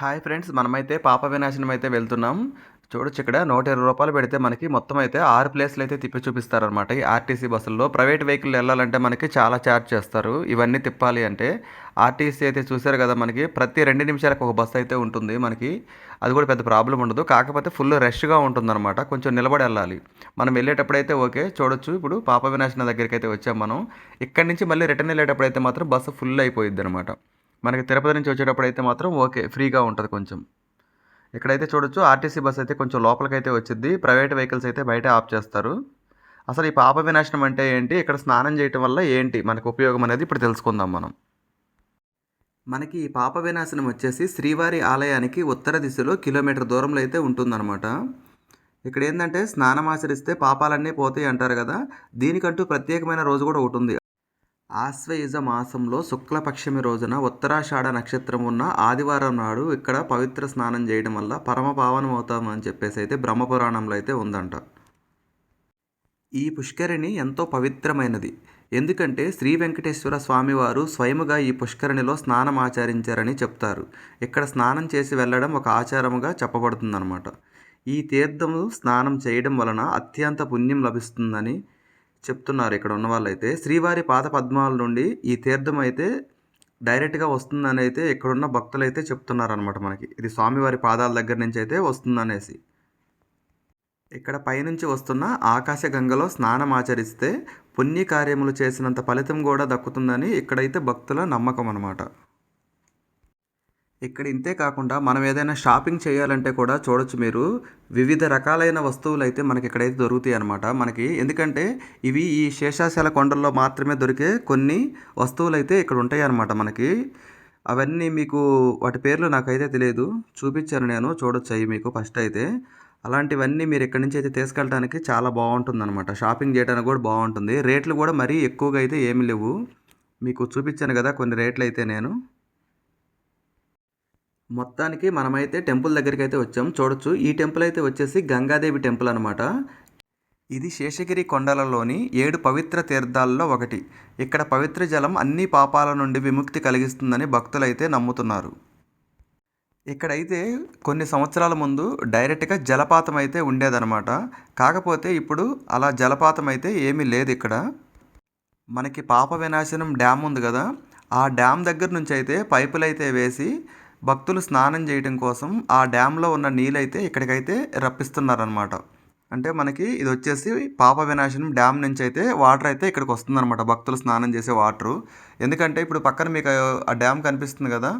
Hi friends మనమైతే పాప వినాశనం అయితే వెళ్తున్నాం. చూడొచ్చు ఇక్కడ నూట ఇరవై రూపాయలు పెడితే మనకి మొత్తం అయితే ఆరు ప్లేస్లు అయితే తిప్పి చూపిస్తారనమాట ఈ ఆర్టీసీ బస్సుల్లో ప్రైవేట్ వెహికల్ వెళ్ళాలంటే మనకి చాలా ఛార్జ్ చేస్తారు. ఇవన్నీ తిప్పాలి అంటే ఆర్టీసీ అయితే చూశారు కదా మనకి ప్రతి రెండు నిమిషాలకు ఒక బస్సు అయితే ఉంటుంది మనకి. అది కూడా పెద్ద ప్రాబ్లం ఉండదు. కాకపోతే ఫుల్ రష్గా ఉంటుందన్నమాట. కొంచెం నిలబడి వెళ్ళాలి. మనం వెళ్ళేటప్పుడు అయితే ఓకే చూడొచ్చు. ఇప్పుడు పాప వినాశన దగ్గరికి అయితే వచ్చాం మనం. ఇక్కడి నుంచి మళ్ళీ రిటర్న్ వెళ్ళేటప్పుడు అయితే మాత్రం బస్సు ఫుల్ అయిపోయింది అనమాట మనకి తిరుపతి నుంచి వచ్చేటప్పుడు అయితే మాత్రం ఓకే ఫ్రీగా ఉంటుంది కొంచెం. ఇక్కడైతే చూడొచ్చు ఆర్టీసీ బస్ అయితే కొంచెం లోపలికైతే వచ్చింది ప్రైవేట్ వెహికల్స్ అయితే బయట ఆఫ్ చేస్తారు. అసలు ఈ పాప వినాశనం అంటే ఏంటి ఇక్కడ స్నానం చేయటం వల్ల ఏంటి మనకు ఉపయోగం అనేది ఇప్పుడు తెలుసుకుందాం మనం. మనకి ఈ పాప వినాశనం వచ్చేసి శ్రీవారి ఆలయానికి ఉత్తర దిశలో కిలోమీటర్ దూరంలో అయితే ఉంటుందన్నమాట. ఇక్కడ ఏంటంటే స్నానం ఆచరిస్తే పాపాలన్నీ పోతాయి అంటారు కదా దీనికంటూ ప్రత్యేకమైన రోజు కూడా ఒకటి ఉంది. ఆశ్వయుజ మాసంలో శుక్లపక్షమి రోజున ఉత్తరాషాఢ నక్షత్రం ఉన్న ఆదివారం నాడు ఇక్కడ పవిత్ర స్నానం చేయడం వల్ల పరమ పావనం అవుతామని చెప్పేసి అయితే బ్రహ్మపురాణంలో అయితే ఉందంట. ఈ పుష్కరిణి ఎంతో పవిత్రమైనది. ఎందుకంటే శ్రీ వెంకటేశ్వర స్వామివారు స్వయముగా ఈ పుష్కరిణిలో స్నానం ఆచరించారని చెప్తారు. ఇక్కడ స్నానం చేసి వెళ్ళడం ఒక ఆచారముగా చెప్పబడుతుందన్నమాట. ఈ తీర్థము స్నానం చేయడం వలన అత్యంత పుణ్యం లభిస్తుందని చెప్తున్నారు ఇక్కడ ఉన్న వాళ్ళైతే శ్రీవారి పాద పద్మాల నుండి ఈ తీర్థం అయితే డైరెక్ట్గా వస్తుందని అయితే ఇక్కడున్న భక్తులు అయితే చెప్తున్నారనమాట మనకి. ఇది స్వామివారి పాదాల దగ్గర నుంచి అయితే వస్తుందనేసి. ఇక్కడ పైనుంచి వస్తున్న ఆకాశ గంగలో స్నానం ఆచరిస్తే పుణ్యకార్యములు చేసినంత ఫలితం కూడా దక్కుతుందని ఇక్కడైతే భక్తుల నమ్మకం అనమాట ఇక్కడ ఇంతే కాకుండా మనం ఏదైనా షాపింగ్ చేయాలంటే కూడా చూడొచ్చు మీరు. వివిధ రకాలైన వస్తువులు అయితే మనకి ఇక్కడైతే దొరుకుతాయి అనమాట మనకి ఎందుకంటే ఇవి ఈ శేషాశాల కొండల్లో మాత్రమే దొరికే కొన్ని వస్తువులు అయితే ఇక్కడ ఉంటాయి అనమాట మనకి. అవన్నీ మీకు వాటి పేర్లు నాకైతే తెలియదు. చూపించాను నేను చూడొచ్చు అవి మీకు ఫస్ట్ అయితే. అలాంటివన్నీ మీరు ఇక్కడి నుంచి అయితే తీసుకెళ్ళడానికి చాలా బాగుంటుంది అనమాట షాపింగ్ చేయడానికి కూడా బాగుంటుంది. రేట్లు కూడా మరీ ఎక్కువగా అయితే ఏమి లేవు. మీకు చూపించాను కదా కొన్ని రేట్లు అయితే నేను. మొత్తానికి మనమైతే టెంపుల్ దగ్గరికి అయితే వచ్చాం. చూడొచ్చు. ఈ టెంపుల్ అయితే వచ్చేసి గంగాదేవి టెంపుల్ అనమాట ఇది శేషగిరి కొండలలోని ఏడు పవిత్ర తీర్థాల్లో ఒకటి. ఇక్కడ పవిత్ర జలం అన్ని పాపాల నుండి విముక్తి కలిగిస్తుందని భక్తులైతే నమ్ముతున్నారు. ఇక్కడైతే కొన్ని సంవత్సరాల ముందు డైరెక్ట్గా జలపాతం అయితే ఉండేదన్నమాట. కాకపోతే ఇప్పుడు అలా జలపాతం అయితే ఏమీ లేదు ఇక్కడ. మనకి పాప వినాశనం డ్యామ్ ఉంది కదా. ఆ డ్యామ్ దగ్గర నుంచి అయితే పైపులు అయితే వేసి భక్తులు స్నానం చేయడం కోసం ఆ డ్యాంలో ఉన్న నీళ్ళైతే ఇక్కడికైతే రప్పిస్తున్నారనమాట అంటే మనకి ఇది వచ్చేసి పాప వినాశనం డ్యామ్ నుంచి అయితే వాటర్ అయితే ఇక్కడికి వస్తుందన్నమాట. భక్తులు స్నానం చేసే వాటరు. ఎందుకంటే ఇప్పుడు పక్కన మీకు ఆ డ్యామ్ కనిపిస్తుంది కదా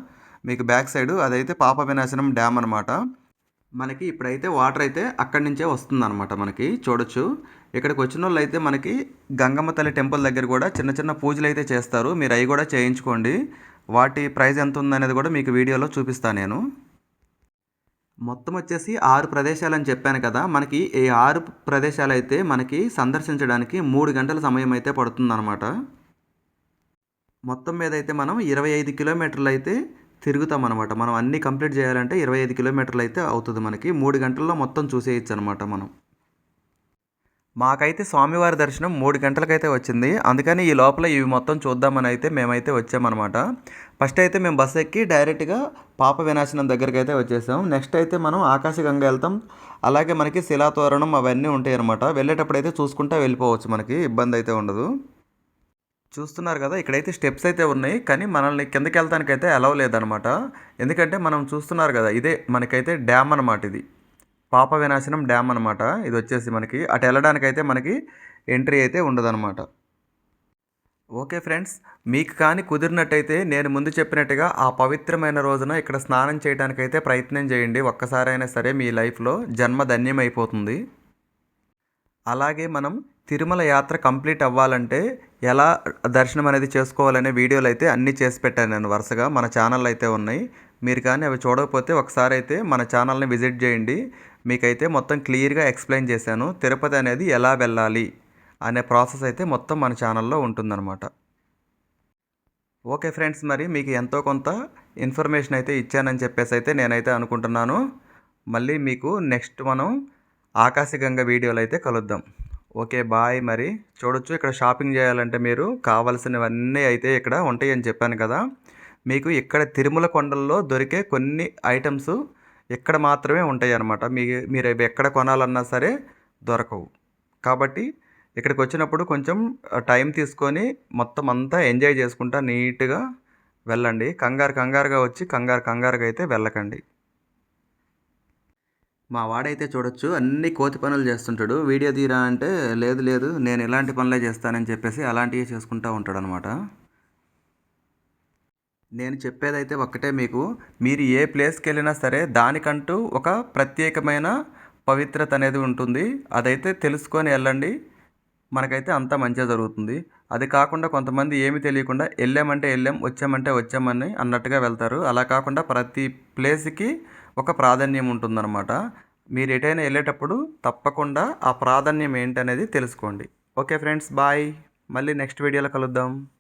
మీకు బ్యాక్ సైడ్ అదైతే పాప వినాశనం డ్యామ్ అనమాట మనకి ఇప్పుడైతే వాటర్ అయితే అక్కడి నుంచే వస్తుందన్నమాట మనకి చూడొచ్చు. ఇక్కడికి వచ్చిన వాళ్ళు అయితే మనకి గంగమ్మ తల్లి టెంపుల్ దగ్గర కూడా చిన్న చిన్న పూజలు అయితే చేస్తారు. మీరు అవి కూడా చేయించుకోండి. వాటి ప్రైస్ ఎంత ఉందనేది కూడా మీకు వీడియోలో చూపిస్తాను నేను. మొత్తం వచ్చేసి ఆరు ప్రదేశాలు అని చెప్పాను కదా మనకి ఈ ఆరు ప్రదేశాలు అయితే మనకి సందర్శించడానికి మూడు గంటల సమయం అయితే పడుతుందన్నమాట. మొత్తం మీద అయితే మనం ఇరవై ఐదు కిలోమీటర్లు అయితే తిరుగుతాం అనమాట మనం అన్నీ కంప్లీట్ చేయాలంటే ఇరవై ఐదు కిలోమీటర్లు అయితే అవుతుంది మనకి. మూడు గంటల్లో మొత్తం చూసేయచ్చు అనమాట మనం. మాకైతే స్వామివారి దర్శనం మూడు గంటలకైతే వచ్చింది. అందుకని ఈ లోపల ఇవి మొత్తం చూద్దామని అయితే మేమైతే వచ్చామన్నమాట. ఫస్ట్ అయితే మేము బస్ ఎక్కి డైరెక్ట్గా పాప వినాశనం దగ్గరికి అయితే వచ్చేసాం. నెక్స్ట్ అయితే మనం ఆకాశగంగ వెళ్తాం. అలాగే మనకి శిలాతోరణం అవన్నీ ఉంటాయి అనమాట వెళ్ళేటప్పుడు అయితే చూసుకుంటా వెళ్ళిపోవచ్చు మనకి ఇబ్బంది అయితే ఉండదు. చూస్తున్నారు కదా ఇక్కడైతే స్టెప్స్ అయితే ఉన్నాయి. కానీ మనల్ని కిందకి వెళ్తానికైతే అయితే అలవ్ లేదనమాట ఎందుకంటే మనం చూస్తున్నారు కదా ఇదే మనకైతే డ్యామ్ అనమాట ఇది. పాప వినాశనం డ్యామ్ అనమాట ఇది వచ్చేసి మనకి అటు వెళ్ళడానికి అయితే మనకి ఎంట్రీ అయితే ఉండదన్నమాట. ఓకే ఫ్రెండ్స్ మీకు కానీ కుదిరినట్టయితే నేను ముందు చెప్పినట్టుగా ఆ పవిత్రమైన రోజున ఇక్కడ స్నానం చేయడానికైతే ప్రయత్నం చేయండి. ఒక్కసారైనా సరే మీ లైఫ్లో జన్మ ధన్యమైపోతుంది. అలాగే మనం తిరుమల యాత్ర కంప్లీట్ అవ్వాలంటే ఎలా దర్శనం అనేది చేసుకోవాలనే వీడియోలు అయితే అన్నీ చేసి పెట్టాను నేను వరుసగా. మన ఛానల్ అయితే ఉన్నాయి. మీరు కానీ అవి చూడకపోతే ఒకసారి అయితే మన ఛానల్ని విజిట్ చేయండి. మీకైతే మొత్తం క్లియర్గా ఎక్స్ప్లెయిన్ చేశాను. తిరుపతి అనేది ఎలా వెళ్ళాలి అనే ప్రాసెస్ అయితే మొత్తం మన ఛానల్లో ఉంటుందన్నమాట. ఓకే ఫ్రెండ్స్ మరి మీకు ఎంతో కొంత ఇన్ఫర్మేషన్ అయితే ఇచ్చానని చెప్పేసి అయితే నేనైతే అనుకుంటున్నాను. మళ్ళీ మీకు నెక్స్ట్ మనం ఆకాశగంగ వీడియోలు అయితే కలుద్దాం. ఓకే బాయ్ మరి. చూడొచ్చు ఇక్కడ షాపింగ్ చేయాలంటే మీరు కావాల్సినవన్నీ అయితే ఇక్కడ ఉంటాయని చెప్పాను కదా. మీకు ఇక్కడ తిరుమల కొండల్లో దొరికే కొన్ని ఐటమ్స్ ఇక్కడ మాత్రమే ఉంటాయి అన్నమాట మీ మీరు అవి ఎక్కడ కొనాలన్నా సరే దొరకవు. కాబట్టి ఇక్కడికి వచ్చినప్పుడు కొంచెం టైం తీసుకొని మొత్తం అంతా ఎంజాయ్ చేసుకుంటా నీట్గా వెళ్ళండి. కంగారు కంగారుగా వచ్చి కంగారు కంగారుగా అయితే వెళ్ళకండి. మా వాడైతే చూడొచ్చు అన్ని కోతి పనులు చేస్తుంటాడు. వీడియో తీరా అంటే లేదు లేదు నేను ఇలాంటి పనులే చేస్తానని చెప్పేసి అలాంటివి చేసుకుంటూ ఉంటాడు అనమాట నేను చెప్పేదైతే ఒక్కటే మీకు. మీరు ఏ ప్లేస్కి వెళ్ళినా సరే దానికంటూ ఒక ప్రత్యేకమైన పవిత్రత అనేది ఉంటుంది. అదైతే తెలుసుకొని వెళ్ళండి. మనకైతే అంతా మంచిగా జరుగుతుంది. అది కాకుండా కొంతమంది ఏమి తెలియకుండా వెళ్ళామంటే వెళ్ళాం వచ్చామంటే వచ్చామని అన్నట్టుగా వెళ్తారు. అలా కాకుండా ప్రతి ప్లేస్కి ఒక ప్రాధాన్యం ఉంటుందన్నమాట. మీరు ఎటైనా వెళ్ళేటప్పుడు తప్పకుండా ఆ ప్రాధాన్యం ఏంటనేది తెలుసుకోండి. Okay friends bye. మళ్ళీ నెక్స్ట్ వీడియోలో కలుద్దాం.